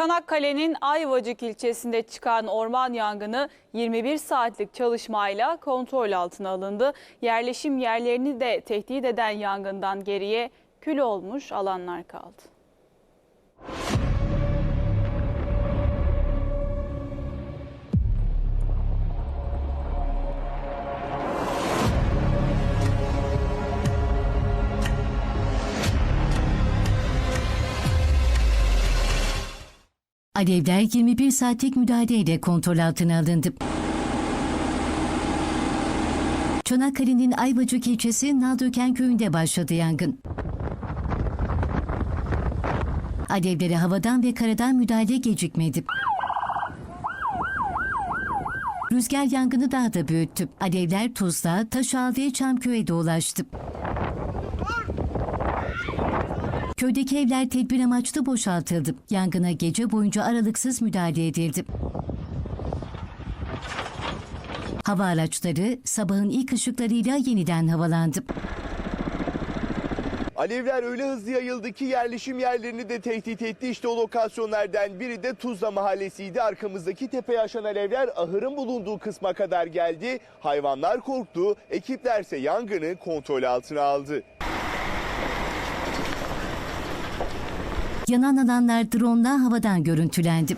Çanakkale'nin Ayvacık ilçesinde çıkan orman yangını 21 saatlik çalışmayla kontrol altına alındı. Yerleşim yerlerini de tehdit eden yangından geriye kül olmuş alanlar kaldı. Alevler 21 saatlik müdahaleyle kontrol altına alındı. Çanakkale'nin Ayvacık ilçesi Naldöken köyünde başladı yangın. Alevlere havadan ve karadan müdahale gecikmedi. Rüzgar yangını daha da büyüttü. Alevler Tuzla, Taşal ve Çamköy'e dolaştı. Köydeki evler tedbir amaçlı boşaltıldı. Yangına gece boyunca aralıksız müdahale edildi. Hava araçları sabahın ilk ışıklarıyla yeniden havalandı. Alevler öyle hızlı yayıldı ki yerleşim yerlerini de tehdit etti. İşte o lokasyonlardan biri de Tuzla Mahallesi'ydi. Arkamızdaki tepeye aşan alevler ahırın bulunduğu kısma kadar geldi. Hayvanlar korktu, ekiplerse yangını kontrol altına aldı. Yanan alanlar drone havadan görüntülendi.